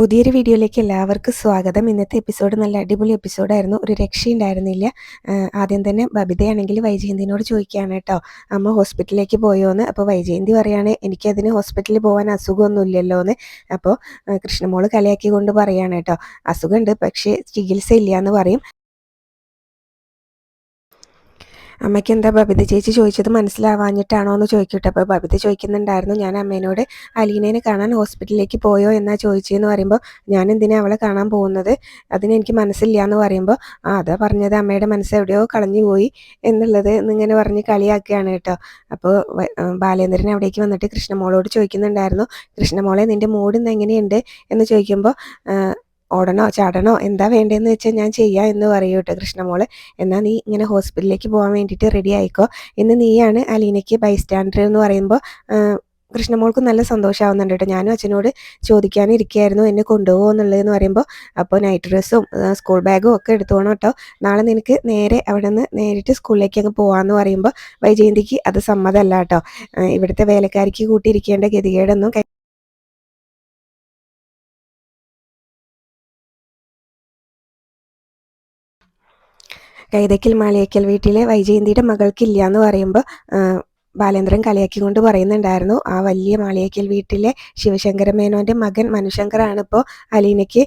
പുതിയൊരു വീഡിയോയിലേക്ക് എല്ലാവർക്കും സ്വാഗതം. ഇന്നത്തെ എപ്പിസോഡ് നല്ല അടിപൊളി എപ്പിസോഡായിരുന്നു. ഒരു രക്ഷയുണ്ടായിരുന്നില്ല. ആദ്യം തന്നെ ബബിതയാണെങ്കിൽ വൈജയന്തിനോട് ചോദിക്കുകയാണ് കേട്ടോ. അമ്മ ഹോസ്പിറ്റലിലേക്ക് പോയോന്ന്? അപ്പോൾ വൈജയന്തി പറയാണ് എനിക്കതിന് ഹോസ്പിറ്റലിൽ പോകാൻ അസുഖമൊന്നുമില്ലല്ലോ എന്ന് അപ്പോൾ കൃഷ്ണമോൾ കളിയാക്കി കൊണ്ട് പറയാണ് കേട്ടോ. അസുഖമുണ്ട് പക്ഷേ ചികിത്സ ഇല്ല എന്ന് പറയും. അമ്മയ്ക്ക് എന്താ ബബിത ചേച്ചി ചോദിച്ചത് മനസ്സിലാവാഞ്ഞിട്ടാണോ എന്ന് ചോദിക്കട്ടെ. അപ്പോൾ ബബിത ചോദിക്കുന്നുണ്ടായിരുന്നു ഞാൻ അമ്മേനോട് അലീനേനെ കാണാൻ ഹോസ്പിറ്റലിലേക്ക് പോയോ എന്നാ ചോദിച്ചതെന്ന് പറയുമ്പോൾ ഞാൻ എന്തിനാ അവളെ കാണാൻ പോകുന്നത്? അതിന് എനിക്ക് മനസ്സില്ല എന്ന് പറയുമ്പോൾ ആ അതാ പറഞ്ഞത്. അമ്മയുടെ മനസ്സ് എവിടെയോ കളഞ്ഞു പോയി എന്നുള്ളത് എന്നിങ്ങനെ പറഞ്ഞ് കളിയാക്കുകയാണ് കേട്ടോ. അപ്പോൾ ബാലേന്ദ്രൻ അവിടേക്ക് വന്നിട്ട് കൃഷ്ണമോളോട് ചോദിക്കുന്നുണ്ടായിരുന്നു കൃഷ്ണമോളെ നിന്റെ മൂഡ് ഇന്ന് എങ്ങനെയുണ്ട്? എന്ന് ചോദിക്കുമ്പോൾ ഓടണോ ചാടണോ എന്താ വേണ്ടതെന്ന് വെച്ചാൽ ഞാൻ ചെയ്യാം എന്ന് പറയൂ കേട്ടോ കൃഷ്ണമോൾ. എന്നാൽ നീ ഇങ്ങനെ ഹോസ്പിറ്റലിലേക്ക് പോകാൻ വേണ്ടിയിട്ട് റെഡി ആയിക്കോ. ഇന്ന് നീയാണ് അലീനയ്ക്ക് ബൈസ്റ്റാൻഡർ എന്ന് പറയുമ്പോൾ കൃഷ്ണമോൾക്ക് നല്ല സന്തോഷമാവുന്നുണ്ട് കേട്ടോ ഞാനും അച്ഛനോട് ചോദിക്കാനിരിക്കുകയായിരുന്നു എന്നെ കൊണ്ടുപോകുമോ എന്നുള്ളതെന്ന് പറയുമ്പോൾ അപ്പോൾ നൈറ്റ് ഡ്രസ്സും സ്കൂൾ ബാഗും ഒക്കെ എടുത്തോണം കേട്ടോ നാളെ നിനക്ക് നേരെ അവിടെ നിന്ന് നേരിട്ട് സ്കൂളിലേക്ക് അങ്ങ് പോകാമെന്ന് പറയുമ്പോൾ വൈജയന്തിക്ക് അത് സമ്മതമല്ല കേട്ടോ ഇവിടുത്തെ വേലക്കാരിക്ക് കൂട്ടിയിരിക്കേണ്ട ഗതികേടൊന്നും കൈ- കൈതക്കൽ മാളിയേക്കൽ വീട്ടിലെ വൈജയന്തിയുടെ മകൾക്കില്ല എന്ന് പറയുമ്പോൾ ബാലേന്ദ്രൻ കളിയാക്കിക്കൊണ്ട് പറയുന്നുണ്ടായിരുന്നു ആ വലിയ മാളിയക്കൽ വീട്ടിലെ ശിവശങ്കര മേനോന്റെ മകൻ മനുശങ്കറാണ് ഇപ്പോൾ അലീനയ്ക്ക്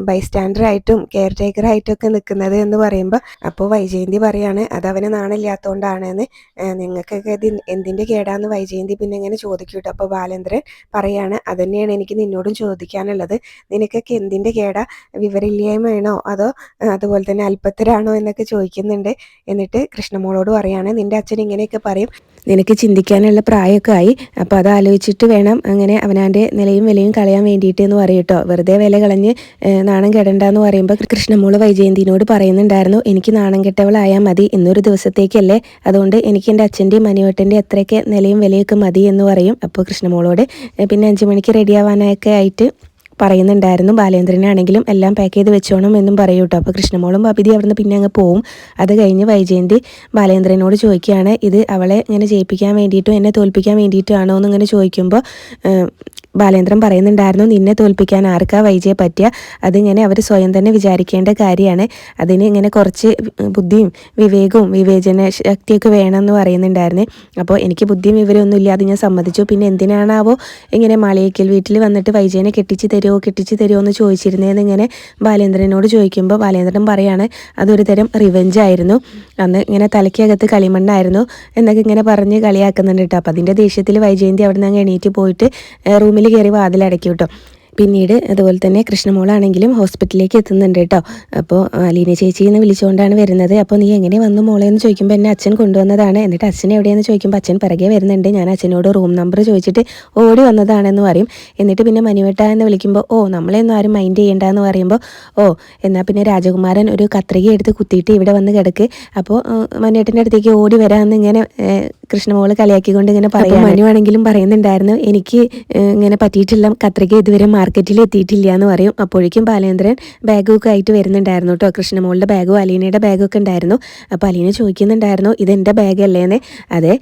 ബൈസ്റ്റാൻഡറായിട്ടും കെയർ ടേക്കറായിട്ടും ഒക്കെ നിൽക്കുന്നത് എന്ന് പറയുമ്പോൾ അപ്പോൾ വൈജയന്തി പറയാണ് അത് അവന് നാണില്ലാത്തതുകൊണ്ടാണ് എന്ന് നിങ്ങൾക്കൊക്കെ ഇത് എന്തിന്റെ കേടാന്ന് വൈജയന്തി പിന്നെ ഇങ്ങനെ ചോദിക്കും കേട്ടോ അപ്പോൾ ബാലേന്ദ്രൻ പറയാണ് അതന്നെയാണ് എനിക്ക് നിന്നോടും ചോദിക്കാനുള്ളത്. നിനക്കൊക്കെ എന്തിന്റെ കേടാ? വിവരമില്ലായ്മയാണോ അതോ അതുപോലെ തന്നെ അല്പത്തരാണോ? എന്നൊക്കെ ചോദിക്കുന്നുണ്ട്. എന്നിട്ട് കൃഷ്ണമോളോട് പറയാണ് നിന്റെ അച്ഛൻ ഇങ്ങനെയൊക്കെ പറയും. നിനക്ക് ചിന്തിക്കാനുള്ള പ്രായമൊക്കെ ആയി. അപ്പോൾ അത് ആലോചിച്ചിട്ട് വേണം അങ്ങനെ അവനാന്റെ നിലയും വിലയും കളയാൻ വേണ്ടിയിട്ട് എന്ന് പറയും കേട്ടോ. വെറുതെ വില കളഞ്ഞ് നാണം കെടണ്ടെന്ന് പറയുമ്പോൾ കൃഷ്ണമോൾ വൈജയന്തിനോട് പറയുന്നുണ്ടായിരുന്നു എനിക്ക് നാണം കെട്ടവളായാൽ മതി ഇന്നൊരു ദിവസത്തേക്കല്ലേ? അതുകൊണ്ട് എനിക്ക് എന്റെ അച്ഛന്റെയും മനുവേട്ടന്റെ എത്രയൊക്കെ നിലയും വിലയൊക്കെ മതി എന്ന് പറയും. അപ്പോൾ കൃഷ്ണമോളോട് പിന്നെ അഞ്ചു മണിക്ക് റെഡി ആവാനൊക്കെ ആയിട്ട് പറയുന്നുണ്ടായിരുന്നു. ബാലേന്ദ്രനാണെങ്കിലും എല്ലാം പാക്ക് ചെയ്ത് വെച്ചോണം എന്നും പറയും കേട്ടോ അപ്പോൾ കൃഷ്ണമോളും ബബിതി അവിടുന്ന് പിന്നെ അങ്ങ് പോവും. അത് കഴിഞ്ഞ് വൈജയന്തി ബാലേന്ദ്രനോട് ചോദിക്കുകയാണ് ഇത് അവളെ ഇങ്ങനെ ജയിപ്പിക്കാൻ വേണ്ടിയിട്ടും എന്നെ തോൽപ്പിക്കാൻ വേണ്ടിയിട്ടാണോ എന്നിങ്ങനെ ചോദിക്കുമ്പോൾ ഏഹ്, ബാലേന്ദ്രൻ പറയുന്നുണ്ടായിരുന്നു നിന്നെ തോൽപ്പിക്കാൻ ആർക്കാ വൈജയെ പറ്റിയ? അതിങ്ങനെ അവർ സ്വയം തന്നെ വിചാരിക്കേണ്ട കാര്യമാണ്. അതിന് ഇങ്ങനെ കുറച്ച് ബുദ്ധിയും വിവേകവും വിവേചന ശക്തിയൊക്കെ വേണമെന്ന് പറയുന്നുണ്ടായിരുന്നു. അപ്പോൾ എനിക്ക് ബുദ്ധിയും വിവരമൊന്നും ഇല്ല അത് ഞാൻ സമ്മതിച്ചു. പിന്നെ എന്തിനാണാവോ ഇങ്ങനെ മാളിയേക്കൽ വീട്ടിൽ വന്നിട്ട് വൈജയനെ കെട്ടിച്ച് തരുമോ കെട്ടിച്ച് തരുമോ എന്ന് ചോദിച്ചിരുന്നതെന്ന് ഇങ്ങനെ ബാലേന്ദ്രനോട് ചോദിക്കുമ്പോൾ ബാലേന്ദ്രൻ പറയാണ് അതൊരു തരം റിവെഞ്ച് ആയിരുന്നു. അന്ന് ഇങ്ങനെ തലയ്ക്കകത്ത് കളിമണ്ണായിരുന്നു എന്നൊക്കെ ഇങ്ങനെ പറഞ്ഞ് കളിയാക്കുന്നുണ്ട് കേട്ടോ. അപ്പോൾ അതിന്റെ ദേഷ്യത്തിൽ വൈജയന്തി അവിടെ നിന്ന് അങ്ങ് എണീറ്റ് പോയിട്ട് റൂമിൽ കയറി വാതിലടക്കി വിട്ടു. പിന്നീട് അതുപോലെ തന്നെ കൃഷ്ണമോളാണെങ്കിലും ഹോസ്പിറ്റലിലേക്ക് എത്തുന്നുണ്ട് കേട്ടോ. അപ്പോൾ അലീന ചേച്ചി എന്ന് വിളിച്ചുകൊണ്ടാണ് വരുന്നത്. അപ്പോൾ നീ എങ്ങനെ വന്നു മോളെ എന്ന് ചോദിക്കുമ്പോൾ എന്നെ അച്ഛൻ കൊണ്ടുവന്നതാണ്. എന്നിട്ട് അച്ഛൻ എവിടെയെന്ന് ചോദിക്കുമ്പോൾ അച്ഛൻ പിറകെ വരുന്നുണ്ട്. ഞാൻ അച്ഛനോട് റൂം നമ്പർ ചോദിച്ചിട്ട് ഓടി വന്നതാണെന്ന് പറയും. എന്നിട്ട് പിന്നെ മനുവേട്ട എന്ന് വിളിക്കുമ്പോൾ ഓ നമ്മളെയൊന്നും ആരും മൈൻഡ് ചെയ്യേണ്ട എന്ന് പറയുമ്പോൾ ഓ എന്നാൽ പിന്നെ രാജകുമാരൻ ഒരു കത്രിക എടുത്ത് കുത്തിയിട്ട് ഇവിടെ വന്ന് കിടക്ക്. അപ്പോൾ മനുവേട്ടന്റെ അടുത്തേക്ക് ഓടി വരാമെന്ന് ഇങ്ങനെ കൃഷ്ണമോൾ കളിയാക്കിക്കൊണ്ട് ഇങ്ങനെ പറയും മനു ആണെങ്കിലും പറയുന്നുണ്ടായിരുന്നു എനിക്ക് ഇങ്ങനെ പറ്റിയിട്ടില്ല കത്രിക ഇതുവരെ മാർക്കറ്റിൽ എത്തിയിട്ടില്ല എന്ന് പറയും. അപ്പോഴേക്കും ബാലേന്ദ്രൻ ബാഗൊക്കെ ആയിട്ട് വരുന്നുണ്ടായിരുന്നു കേട്ടോ. കൃഷ്ണമോളുടെ ബാഗും അലീനയുടെ ബാഗൊക്കെ ഉണ്ടായിരുന്നു. അപ്പോൾ അലീന ചോദിക്കുന്നുണ്ടായിരുന്നു ഇതെന്റെ ബാഗ് എന്ന് അതെ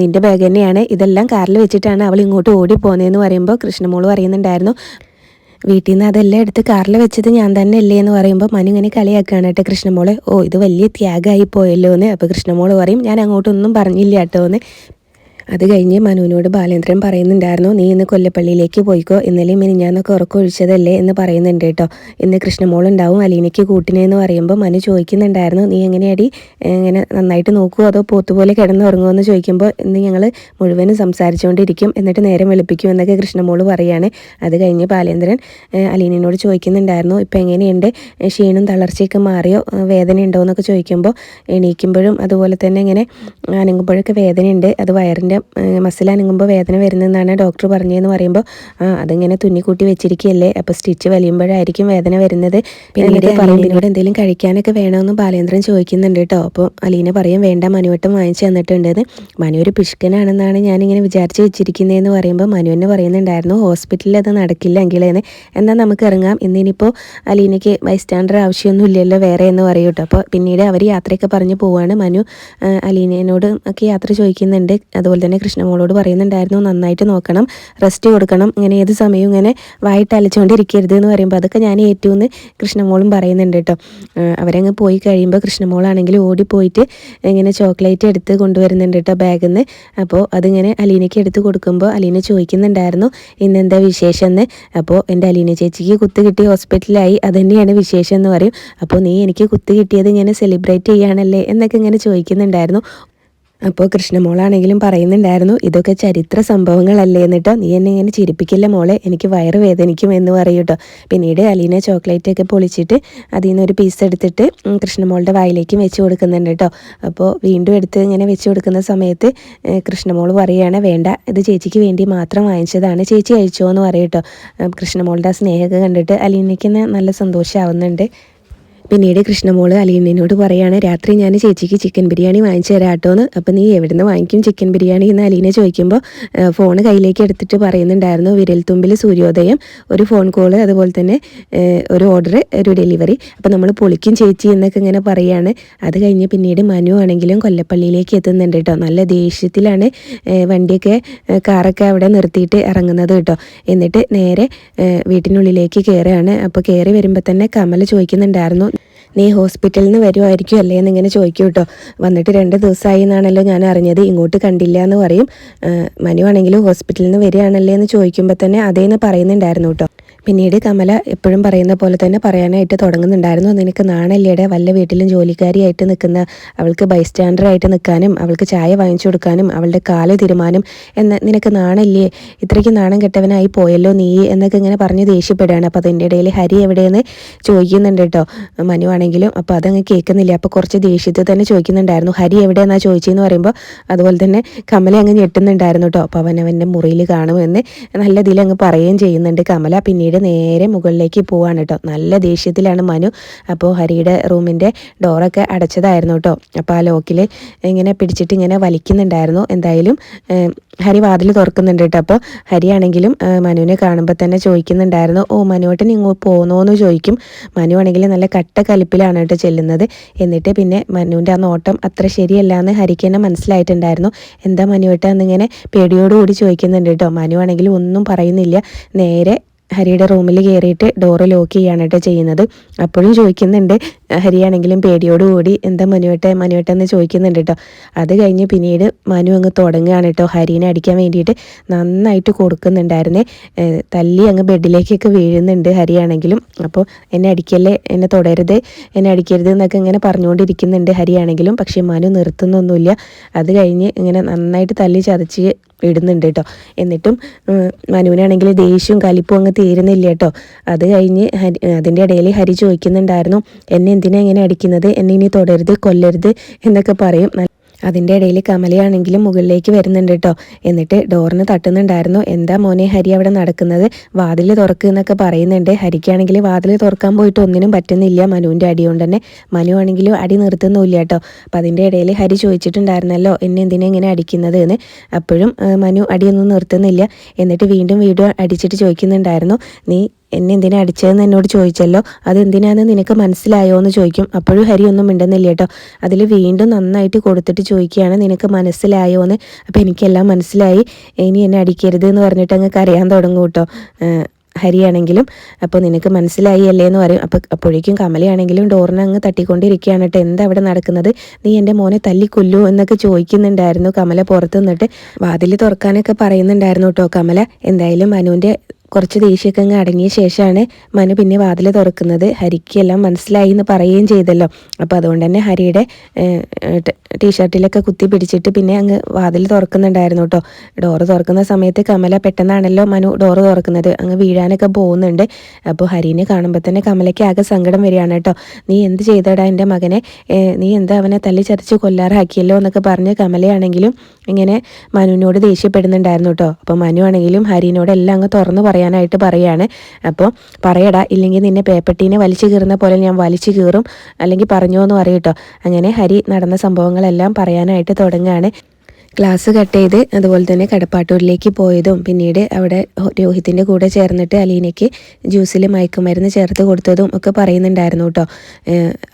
നിന്റെ നിന്റെ ബാഗ് തന്നെയാണ്. ഇതെല്ലാം കാറിൽ വെച്ചിട്ടാണ് അവൾ ഇങ്ങോട്ട് ഓടി പോകുന്നതെന്ന് പറയുമ്പോൾ കൃഷ്ണമോൾ പറയുന്നുണ്ടായിരുന്നു. വീട്ടിൽ നിന്ന് അതെല്ലാം എടുത്ത് കാറിൽ വെച്ചത് ഞാൻ തന്നെ അല്ലേ എന്ന് പറയുമ്പോൾ മനു ഇങ്ങനെ കളിയാക്കുകയാണ് കേട്ടോ കൃഷ്ണമോളെ. ഓ ഇത് വലിയ ത്യാഗമായി പോയല്ലോ എന്ന് അപ്പോൾ കൃഷ്ണമോൾ പറയും ഞാൻ അങ്ങോട്ടൊന്നും പറഞ്ഞില്ല കേട്ടോ എന്ന്. അത് കഴിഞ്ഞ് മനുവിനോട് ബാലേന്ദ്രൻ പറയുന്നുണ്ടായിരുന്നു നീ ഇന്ന് കൊല്ലപ്പള്ളിയിലേക്ക് പോയിക്കോ. ഇന്നലെ മിനിഞ്ഞാന്നൊക്കെ ഉറക്കൊഴിച്ചതല്ലേ എന്ന് പറയുന്നുണ്ട് കേട്ടോ. ഇന്ന് കൃഷ്ണമോളുണ്ടാവും അലീനയ്ക്ക് കൂട്ടിനെന്ന് പറയുമ്പോൾ മനു ചോദിക്കുന്നുണ്ടായിരുന്നു നീ എങ്ങനെയാടി? ഇങ്ങനെ നന്നായിട്ട് നോക്കുമോ അതോ പോത്തുപോലെ കിടന്നുറങ്ങുമോ എന്ന് ചോദിക്കുമ്പോൾ ഇന്ന് ഞങ്ങൾ മുഴുവനും സംസാരിച്ചുകൊണ്ടിരിക്കും. എന്നിട്ട് നേരം വെളുപ്പിക്കും എന്നൊക്കെ കൃഷ്ണമോൾ പറയാണ്. അത് കഴിഞ്ഞ് ബാലേന്ദ്രൻ അലീനയോട് ചോദിക്കുന്നുണ്ടായിരുന്നു ഇപ്പം എങ്ങനെയുണ്ട്? ക്ഷീണും തളർച്ചയൊക്കെ മാറിയോ? വേദന ഉണ്ടോ എന്നൊക്കെ ചോദിക്കുമ്പോൾ എണീക്കുമ്പോഴും അതുപോലെ തന്നെ ഇങ്ങനെ അനങ്ങുമ്പോഴൊക്കെ വേദനയുണ്ട്. അത് വയറിന്റെ മസിൽ അനങ്ങുമ്പോൾ വേദന വരുന്നതെന്നാണ് ഡോക്ടർ പറഞ്ഞതെന്ന് പറയുമ്പോൾ ആ അതിങ്ങനെ തുന്നിക്കൂട്ടി വെച്ചിരിക്കുകയല്ലേ? അപ്പോൾ സ്റ്റിച്ച് വലിയുമ്പോഴായിരിക്കും വേദന വരുന്നത്. പിന്നീട് അലീനയോട് എന്തെങ്കിലും കഴിക്കാനൊക്കെ വേണമെന്ന് ബാലേന്ദ്രൻ ചോദിക്കുന്നുണ്ട് കേട്ടോ. അപ്പോൾ അലീന പറയും വേണ്ട മനുവട്ടം വാങ്ങിച്ചു തന്നിട്ടുണ്ടെന്ന് മനു ഒരു പിഷ്കനാണെന്നാണ് ഞാനിങ്ങനെ വിചാരിച്ച് വെച്ചിരിക്കുന്നതെന്ന് പറയുമ്പോൾ മനു തന്നെ പറയുന്നുണ്ടായിരുന്നു ഹോസ്പിറ്റലിൽ അത് നടക്കില്ല എങ്കിലേന്ന് എന്നാൽ നമുക്ക് ഇറങ്ങാം. ഇന്നിനിപ്പോൾ അലീനയ്ക്ക് ബൈസ്റ്റാൻഡർ ആവശ്യമൊന്നും ഇല്ലല്ലോ വേറെ എന്ന് പറയും കേട്ടോ. അപ്പോൾ പിന്നീട് അവർ യാത്രയൊക്കെ പറഞ്ഞ് പോവാണ് മനു. അലീനയോട് ഒക്കെ യാത്ര ചോദിക്കുന്നുണ്ട്. അതുപോലെ തന്നെ കൃഷ്ണമോളോട് പറയുന്നുണ്ടായിരുന്നു നന്നായിട്ട് നോക്കണം റെസ്റ്റ് കൊടുക്കണം ഇങ്ങനെ ഏത് സമയവും ഇങ്ങനെ വായിട്ട് അലച്ചുകൊണ്ടിരിക്കരുത് എന്ന് പറയുമ്പോൾ അതൊക്കെ ഞാൻ ഏറ്റവും കൃഷ്ണമോളും പറയുന്നുണ്ട് കേട്ടോ. അവരങ്ങ് പോയി കഴിയുമ്പോൾ കൃഷ്ണമോളാണെങ്കിൽ ഓടിപ്പോയിട്ട് ഇങ്ങനെ ചോക്ലേറ്റ് എടുത്ത് കൊണ്ടുവരുന്നുണ്ട് കേട്ടോ ബാഗിൽ നിന്ന് അപ്പോൾ അതിങ്ങനെ അലീനയ്ക്ക് എടുത്ത് കൊടുക്കുമ്പോൾ അലീന ചോദിക്കുന്നുണ്ടായിരുന്നു ഇന്നെന്താ വിശേഷം എന്ന് അപ്പോൾ എന്റെ അലീന ചേച്ചിക്ക് കുത്ത് കിട്ടി ഹോസ്പിറ്റലായി അത് തന്നെയാണ് വിശേഷം എന്ന് പറയും. അപ്പോൾ നീ എനിക്ക് കുത്ത് കിട്ടിയത് ഇങ്ങനെ സെലിബ്രേറ്റ് ചെയ്യാണല്ലേ? എന്നൊക്കെ ഇങ്ങനെ ചോദിക്കുന്നുണ്ടായിരുന്നു. അപ്പോൾ കൃഷ്ണമോളാണെങ്കിലും പറയുന്നുണ്ടായിരുന്നു ഇതൊക്കെ ചരിത്ര സംഭവങ്ങളല്ലേ എന്നിട്ടോ നീ എന്നെ ഇങ്ങനെ ചിരിപ്പിക്കില്ല മോളെ? എനിക്ക് വയറ് വേദനിക്കും എന്ന് പറയും കേട്ടോ. പിന്നീട് അലീന ചോക്ലേറ്റ് ഒക്കെ പൊളിച്ചിട്ട് അതിൽ നിന്നൊരു പീസ് എടുത്തിട്ട് കൃഷ്ണമോളുടെ വായിലേക്ക് വെച്ച് കൊടുക്കുന്നുണ്ട് കേട്ടോ. അപ്പോൾ വീണ്ടും എടുത്ത് ഇങ്ങനെ വെച്ച് കൊടുക്കുന്ന സമയത്ത് കൃഷ്ണമോൾ പറയുകയാണ് വേണ്ട ഇത് ചേച്ചിക്ക് വേണ്ടി മാത്രം വാങ്ങിച്ചതാണ്. ചേച്ചി അയച്ചോ എന്ന് പറയും കേട്ടോ. കൃഷ്ണമോളുടെ ആ സ്നേഹമൊക്കെ കണ്ടിട്ട് അലീനയ്ക്ക് നല്ല സന്തോഷമാവുന്നുണ്ട് പിന്നീട് കൃഷ്ണമോൾ അലീനോട് പറയാണ് രാത്രി ഞാൻ ചേച്ചിക്ക് ചിക്കൻ ബിരിയാണി വാങ്ങിച്ചു തരാം കേട്ടോന്ന് അപ്പം നീ എവിടെ നിന്ന് വാങ്ങിക്കും ചിക്കൻ ബിരിയാണി എന്ന് അലീന ചോദിക്കുമ്പോൾ ഫോൺ കയ്യിലേക്ക് എടുത്തിട്ട് പറയുന്നുണ്ടായിരുന്നു വിരൽത്തുമ്പിൽ സൂര്യോദയം ഒരു ഫോൺ കോൾ അതുപോലെ തന്നെ ഒരു ഓർഡർ ഒരു ഡെലിവറി അപ്പം നമ്മൾ പൊളിക്കും ചേച്ചി എന്നൊക്കെ ഇങ്ങനെ പറയുകയാണ് അത് കഴിഞ്ഞ് പിന്നീട് മനു ആണെങ്കിലും കൊല്ലപ്പള്ളിയിലേക്ക് എത്തുന്നുണ്ട് കേട്ടോ. നല്ല ദേഷ്യത്തിലാണ് വണ്ടിയൊക്കെ കാറൊക്കെ അവിടെ നിർത്തിയിട്ട് ഇറങ്ങുന്നത് കേട്ടോ. എന്നിട്ട് നേരെ വീട്ടിനുള്ളിലേക്ക് കയറുകയാണ്. അപ്പോൾ കയറി വരുമ്പോൾ തന്നെ കമൽ ചോദിക്കുന്നുണ്ടായിരുന്നു നീ ഹോസ്പിറ്റലിൽ നിന്ന് വരുമായിരിക്കും അല്ലേ എന്നിങ്ങനെ ചോദിക്കും കേട്ടോ. വന്നിട്ട് രണ്ട് ദിവസമായി എന്നാണല്ലോ ഞാൻ അറിഞ്ഞത്. ഇങ്ങോട്ട് കണ്ടില്ല എന്ന് പറയും. മനുവാണെങ്കിലും ഹോസ്പിറ്റലിൽ നിന്ന് വരികയാണല്ലേ എന്ന് ചോദിക്കുമ്പോൾ തന്നെ അതേന്ന് പറയുന്നുണ്ടായിരുന്നു കേട്ടോ. പിന്നീട് കമല എപ്പോഴും പറയുന്ന പോലെ തന്നെ പറയാനായിട്ട് തുടങ്ങുന്നുണ്ടായിരുന്നു. നിനക്ക് നാണല്ലേടെ? വല്ല വീട്ടിലും ജോലിക്കാരിയായിട്ട് നിൽക്കുന്ന അവൾക്ക് ബൈസ്റ്റാൻഡറായിട്ട് നിൽക്കാനും അവൾക്ക് ചായ വാങ്ങിച്ചു കൊടുക്കാനും അവളുടെ കാൽ തീരുമാനം എന്ന നിനക്ക് നാണല്ലേ? ഇത്രയ്ക്ക് നാണം കെട്ടവനായി പോയല്ലോ നീ എന്നൊക്കെ ഇങ്ങനെ പറഞ്ഞ് ദേഷ്യപ്പെടുകയാണ്. അപ്പോൾ അതിന്റെ ഇടയിൽ ഹരി എവിടെയെന്ന് ചോദിക്കുന്നുണ്ട് കേട്ടോ. മനു ആണെങ്കിലും അപ്പോൾ അതങ്ങ് കേൾക്കുന്നില്ല. അപ്പോൾ കുറച്ച് ദേഷ്യത്തിൽ തന്നെ ചോദിക്കുന്നുണ്ടായിരുന്നു ഹരി എവിടെയെന്നാണ് ചോദിച്ചതെന്ന് പറയുമ്പോൾ അതുപോലെ തന്നെ കമല അങ്ങ് ഞെട്ടുന്നുണ്ടായിരുന്നു കേട്ടോ അപ്പോൾ അവൻ അവന്റെ മുറിയിൽ കാണുമെന്ന് നല്ല ഇതിൽ അങ്ങ് പറയുകയും ചെയ്യുന്നുണ്ട്. കമല പിന്നീട് നേരെ മുകളിലേക്ക് പോവാണ് കേട്ടോ നല്ല ദേഷ്യത്തിലാണ് മനു അപ്പോൾ ഹരിയുടെ റൂമിന്റെ ഡോറൊക്കെ അടച്ചതായിരുന്നു കേട്ടോ അപ്പോൾ ആ ലോക്കിൽ ഇങ്ങനെ പിടിച്ചിട്ട് ഇങ്ങനെ വലിക്കുന്നുണ്ടായിരുന്നു. എന്തായാലും ഹരി വാതിൽ തുറക്കുന്നുണ്ട് കേട്ടോ അപ്പോൾ ഹരിയാണെങ്കിലും മനുവിനെ കാണുമ്പോൾ തന്നെ ചോദിക്കുന്നുണ്ടായിരുന്നു ഓ മനുവേട്ടൻ ഇങ്ങോട്ട് പോകുന്നോന്ന് ചോദിക്കും. മനു ആണെങ്കിൽ നല്ല കട്ട കലിപ്പിലാണ് കേട്ടോ ചെല്ലുന്നത്. എന്നിട്ട് പിന്നെ മനുവിന്റെ ആ നോട്ടം അത്ര ശരിയല്ല എന്ന് ഹരിക്ക് തന്നെ മനസ്സിലായിട്ടുണ്ടായിരുന്നു. എന്താ മനുവേട്ട എന്നിങ്ങനെ പേടിയോടുകൂടി ചോദിക്കുന്നുണ്ട് കേട്ടോ. മനു ആണെങ്കിലും ഒന്നും പറയുന്നില്ല. നേരെ ഹരിയുടെ റൂമിൽ കയറിയിട്ട് ഡോറ് ലോക്ക് ചെയ്യാണ് കേട്ടോ ചെയ്യുന്നത്. അപ്പോഴും ചോദിക്കുന്നുണ്ട് ഹരിയാണെങ്കിലും പേടിയോടുകൂടി എന്താ മനുവേട്ടെ എന്ന് ചോദിക്കുന്നുണ്ട് കേട്ടോ അത് കഴിഞ്ഞ് പിന്നീട് മനു അങ്ങ് തുടങ്ങുകയാണ് കേട്ടോ ഹരീനെ അടിക്കാൻ വേണ്ടിയിട്ട്. നന്നായിട്ട് കൊടുക്കുന്നുണ്ടായിരുന്നേ. തല്ലി അങ്ങ് ബെഡിലേക്കൊക്കെ വീഴുന്നുണ്ട് ഹരിയാണെങ്കിലും. അപ്പോൾ എന്നെ അടിക്കല്ലേ എന്നെ തുടരുത് എന്നെ അടിക്കരുത് എന്നൊക്കെ ഇങ്ങനെ പറഞ്ഞുകൊണ്ടിരിക്കുന്നുണ്ട് ഹരിയാണെങ്കിലും. പക്ഷേ മനു നിർത്തുന്നൊന്നുമില്ല. അത് കഴിഞ്ഞ് ഇങ്ങനെ നന്നായിട്ട് തല്ലി ചതച്ച് ഇടുന്നുണ്ട് കേട്ടോ. എന്നിട്ടും മനുവിനാണെങ്കിൽ ദേഷ്യവും കലിപ്പും അങ്ങ് തീരുന്നില്ല കേട്ടോ. അത് കഴിഞ്ഞ് ഹരി അതിന്റെ ഇടയിൽ ഹരി ചോദിക്കുന്നുണ്ടായിരുന്നു എന്നെ എന്തിനാ ഇങ്ങനെ അടിക്കുന്നത്? എന്നെ ഇനി തുടരുത് കൊല്ലരുത് എന്നൊക്കെ പറയും. അതിന്റെ ഇടയിൽ കമലയാണെങ്കിലും മുകളിലേക്ക് വരുന്നുണ്ട് കേട്ടോ. എന്നിട്ട് ഡോറിന് തട്ടുന്നുണ്ടായിരുന്നു. എന്താ മോനെ ഹരി അവിടെ നടക്കുന്നത്? വാതിൽ തുറക്കുക എന്നൊക്കെ പറയുന്നുണ്ട്. ഹരിക്കാണെങ്കിൽ വാതിൽ തുറക്കാൻ പോയിട്ട് ഒന്നിനും പറ്റുന്നില്ല മനുവിന്റെ അടി കൊണ്ട് തന്നെ. മനു ആണെങ്കിലും അടി നിർത്തുന്നില്ല കേട്ടോ. അപ്പം അതിന്റെ ഇടയിൽ ഹരി ചോദിച്ചിട്ടുണ്ടായിരുന്നല്ലോ എന്നെ എന്തിനാ ഇങ്ങനെ അടിക്കുന്നത്? എന്ന്. അപ്പോഴും മനു അടിയൊന്നും നിർത്തുന്നില്ല. എന്നിട്ട് വീണ്ടും വീഡിയോ അടിച്ചിട്ട് ചോദിക്കുന്നുണ്ടായിരുന്നു നീ എന്നെ എന്തിനാ അടിച്ചതെന്ന് എന്നോട് ചോദിച്ചല്ലോ. അതെന്തിനാന്ന് നിനക്ക് മനസ്സിലായോ എന്ന് ചോദിക്കും. അപ്പോഴും ഹരി ഒന്നും മിണ്ടുന്നില്ല കേട്ടോ. അതിൽ വീണ്ടും നന്നായിട്ട് കൊടുത്തിട്ട് ചോദിക്കുകയാണ് നിനക്ക് മനസ്സിലായോ എന്ന്? അപ്പോൾ എനിക്കെല്ലാം മനസ്സിലായി. ഇനി എന്നെ അടിക്കരുത് എന്ന് പറഞ്ഞിട്ട് അങ്ങ് കരയാൻ തുടങ്ങും കേട്ടോ ഹരിയാണെങ്കിലും. അപ്പോൾ നിനക്ക് മനസ്സിലായി അല്ലേ എന്ന് പറയും. അപ്പോൾ അപ്പോഴേക്കും കമലയാണെങ്കിലും ഡോറിനെ അങ്ങ് തട്ടിക്കൊണ്ടിരിക്കുകയാണ് കേട്ടോ. എന്താ അവിടെ നടക്കുന്നത്? നീ എന്റെ മോനെ തല്ലിക്കൊല്ലു എന്നൊക്കെ ചോദിക്കുന്നുണ്ടായിരുന്നു കമല പുറത്തു നിന്നിട്ട് വാതിൽ തുറക്കാനൊക്കെ പറയുന്നുണ്ടായിരുന്നു കേട്ടോ കമല. എന്തായാലും മനുവിന്റെ കുറച്ച് ദേഷ്യമൊക്കെ അങ്ങ് അടങ്ങിയ ശേഷമാണ് മനു പിന്നെ വാതിൽ തുറക്കുന്നത്. ഹരിക്ക് എല്ലാം മനസ്സിലായി എന്ന് പറയുകയും ചെയ്തല്ലോ. അപ്പോൾ അതുകൊണ്ട് തന്നെ ഹരിയുടെ ടീഷർട്ടിലൊക്കെ കുത്തി പിടിച്ചിട്ട് പിന്നെ അങ്ങ് വാതിൽ തുറക്കുന്നുണ്ടായിരുന്നു കേട്ടോ. ഡോറ് തുറക്കുന്ന സമയത്ത് കമല പെട്ടെന്നാണല്ലോ മനു ഡോറ് തുറക്കുന്നത്. അങ്ങ് വീഴാനൊക്കെ പോകുന്നുണ്ട്. അപ്പോൾ ഹരിനെ കാണുമ്പോൾ തന്നെ കമലയ്ക്ക് ആകെ സങ്കടം വരികയാണ് കേട്ടോ. നീ എന്ത് ചെയ്തടാ എന്റെ മകനെ? നീ എന്താ അവനെ തല്ലി കൊല്ലാറാക്കിയല്ലോ? എന്നൊക്കെ പറഞ്ഞ് കമലയാണെങ്കിലും ഇങ്ങനെ മനുവിനോട് ദേഷ്യപ്പെടുന്നുണ്ടായിരുന്നു കേട്ടോ. അപ്പോൾ മനു ആണെങ്കിലും ഹരിനോട് എല്ലാം അങ്ങ് തുറന്ന് പറയാനായിട്ട് പറയാണ്. അപ്പോൾ പറയടാ ഇല്ലെങ്കിൽ നിന്നെ പേപ്പട്ടീനെ വലിച്ചു കീറുന്ന പോലെ ഞാൻ വലിച്ചു കീറും. അല്ലെങ്കിൽ പറഞ്ഞോ എന്ന് പറയട്ടോ അങ്ങനെ ഹരി നടന്ന സംഭവങ്ങളെല്ലാം പറയാനായിട്ട് തുടങ്ങുകയാണ് ക്ലാസ് കട്ട് ചെയ്ത് അതുപോലെ തന്നെ കടപ്പാട്ടൂരിലേക്ക് പോയതും പിന്നീട് അവിടെ രോഹിത്തിന്റെ കൂടെ ചേർന്നിട്ട് അലീനയ്ക്ക് ജ്യൂസിൽ മയക്കുമരുന്ന് ചേർത്ത് കൊടുത്തതും ഒക്കെ പറയുന്നുണ്ടായിരുന്നു കേട്ടോ.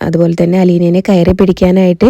അതുപോലെ തന്നെ അലീനയെ കയറി പിടിക്കാനായിട്ട്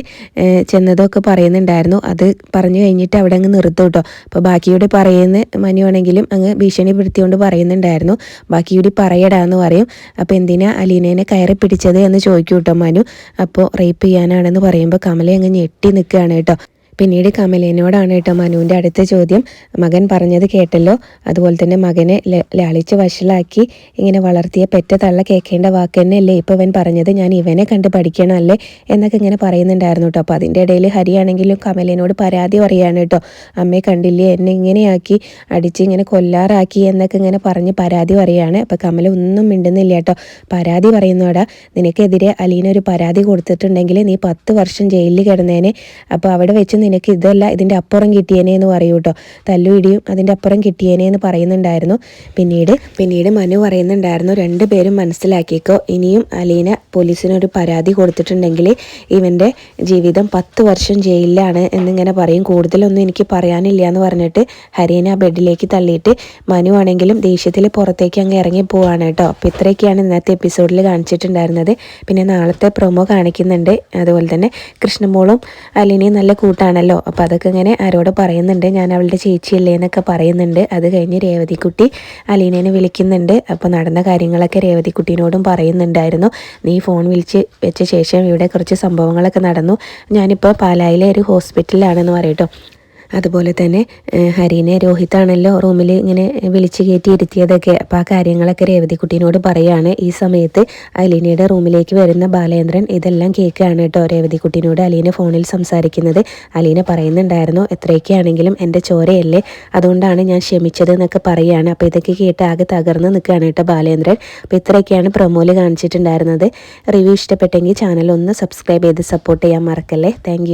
ചെന്നതൊക്കെ പറയുന്നുണ്ടായിരുന്നു. അത് പറഞ്ഞു കഴിഞ്ഞിട്ട് അവിടെ അങ്ങ് നിർത്തും കേട്ടോ. അപ്പോൾ ബാക്കിയൂടെ പറയുന്ന മനുവാണെങ്കിലും അങ്ങ് ഭീഷണിപ്പെടുത്തിയോണ്ട് പറയുന്നുണ്ടായിരുന്നു. ബാക്കിയോട് പറയടാ എന്ന് പറയും. അപ്പോൾ എന്തിനാ അലീനേനെ കയറി പിടിച്ചത് എന്ന് ചോദിക്കും കേട്ടോ മനു. അപ്പോൾ റേപ്പ് ചെയ്യാനാണെന്ന് പറയുമ്പോൾ കമലെ അങ്ങ് ഞെട്ടി നിൽക്കുകയാണ് കേട്ടോ. പിന്നീട് കമലേനോടാണ് കേട്ടോ മനുവിന്റെ അടുത്ത ചോദ്യം. മകൻ പറഞ്ഞത് കേട്ടല്ലോ. അതുപോലെ തന്നെ മകനെ ലാളിച്ച് വഷളാക്കി ഇങ്ങനെ വളർത്തിയ പെറ്റ തള്ള കേൾക്കേണ്ട വാക്ക് തന്നെയല്ലേ ഇപ്പോൾ ഇവൻ പറഞ്ഞത്? ഞാൻ ഇവനെ കണ്ട് പഠിക്കണമല്ലേ? എന്നൊക്കെ ഇങ്ങനെ പറയുന്നുണ്ടായിരുന്നു കേട്ടോ. അപ്പോൾ അതിന്റെ ഇടയിൽ ഹരിയാണെങ്കിലും കമലേനോട് പരാതി പറയാണ് കേട്ടോ. അമ്മയെ കണ്ടില്ലേ? എന്നെ ഇങ്ങനെയാക്കി അടിച്ച് ഇങ്ങനെ കൊല്ലാറാക്കി എന്നൊക്കെ ഇങ്ങനെ പറഞ്ഞ് പരാതി പറയാണ്. അപ്പോൾ കമല ഒന്നും മിണ്ടുന്നില്ല കേട്ടോ. പരാതി പറയുന്നോടാ നിനക്കെതിരെ അലീന ഒരു പരാതി കൊടുത്തിട്ടുണ്ടെങ്കിൽ നീ പത്ത് വർഷം ജയിലിൽ കിടന്നേനെ. അപ്പോൾ അവിടെ വെച്ച് നിനക്ക് ഇതല്ല ഇതിന്റെ അപ്പുറം കിട്ടിയേനെ എന്ന് പറയൂ കേട്ടോ തല്ലു ഇടിയും അതിന്റെ അപ്പുറം കിട്ടിയേനെ എന്ന് പറയുന്നുണ്ടായിരുന്നു. പിന്നീട് പിന്നീട് മനു പറയുന്നുണ്ടായിരുന്നു രണ്ട് പേരും മനസ്സിലാക്കിക്കോ. ഇനിയും അലീന പോലീസിനൊരു പരാതി കൊടുത്തിട്ടുണ്ടെങ്കിൽ ഇവന്റെ ജീവിതം പത്ത് വർഷം ജയിലിലാണ് എന്നിങ്ങനെ പറയും. കൂടുതലൊന്നും എനിക്ക് പറയാനില്ല എന്ന് പറഞ്ഞിട്ട് ഹരീന ബെഡിലേക്ക് തള്ളിയിട്ട് മനു ആണെങ്കിലും ദേഷ്യത്തിൽ പുറത്തേക്ക് അങ്ങ് ഇറങ്ങി പോവാണ് കേട്ടോ അപ്പോൾ ഇത്രയൊക്കെയാണ് ഇന്നത്തെ എപ്പിസോഡിൽ കാണിച്ചിട്ടുണ്ടായിരുന്നത്. പിന്നെ നാളത്തെ പ്രൊമോ കാണിക്കുന്നുണ്ട്. അതുപോലെ തന്നെ കൃഷ്ണമോളും അലീനയും നല്ല കൂട്ടാണ്. ആണല്ലോ. അപ്പോൾ അതൊക്കെ ഇങ്ങനെ ആരോട് പറയുന്നുണ്ട്. ഞാൻ അവളുടെ ചേച്ചിയല്ലേ എന്നൊക്കെ പറയുന്നുണ്ട്. അത് കഴിഞ്ഞ് രേവതിക്കുട്ടി അലീനേനെ വിളിക്കുന്നുണ്ട്. അപ്പോൾ നടന്ന കാര്യങ്ങളൊക്കെ രേവതിക്കുട്ടീനോടും പറയുന്നുണ്ടായിരുന്നു. നീ ഫോൺ വിളിച്ച് വെച്ച ശേഷം ഇവിടെ കുറച്ച് സംഭവങ്ങളൊക്കെ നടന്നു. ഞാനിപ്പോൾ പാലായിലെ ഒരു ഹോസ്പിറ്റലിലാണെന്ന് പറയട്ടോ. അതുപോലെ തന്നെ ഹരീനെ രോഹിത്താണല്ലോ റൂമിൽ ഇങ്ങനെ വിളിച്ച് കയറ്റി ഇരുത്തിയതൊക്കെ. അപ്പോൾ ആ കാര്യങ്ങളൊക്കെ രേവതിക്കുട്ടീനോട് പറയുകയാണ് ഈ സമയത്ത് അലീനയുടെ റൂമിലേക്ക് വരുന്ന ബാലേന്ദ്രൻ ഇതെല്ലാം കേൾക്കുകയാണ് കേട്ടോ രേവതിക്കുട്ടീനോട് അലീന ഫോണിൽ സംസാരിക്കുന്നത്. അലീന പറയുന്നുണ്ടായിരുന്നു എത്രയൊക്കെയാണെങ്കിലും എന്റെ ചോരയല്ലേ? അതുകൊണ്ടാണ് ഞാൻ ക്ഷമിച്ചത് എന്നൊക്കെ പറയുകയാണ് അപ്പോൾ ഇതൊക്കെ കേട്ട് ആകെ തകർന്ന് നിൽക്കുകയാണ് കേട്ടോ ബാലേന്ദ്രൻ. അപ്പോൾ ഇത്രയൊക്കെയാണ് പ്രൊമോയിൽ കാണിച്ചിട്ടുണ്ടായിരുന്നത്. റിവ്യൂ ഇഷ്ടപ്പെട്ടെങ്കിൽ ചാനൽ ഒന്ന് സബ്സ്ക്രൈബ് ചെയ്ത് സപ്പോർട്ട് ചെയ്യാൻ മറക്കല്ലേ? താങ്ക്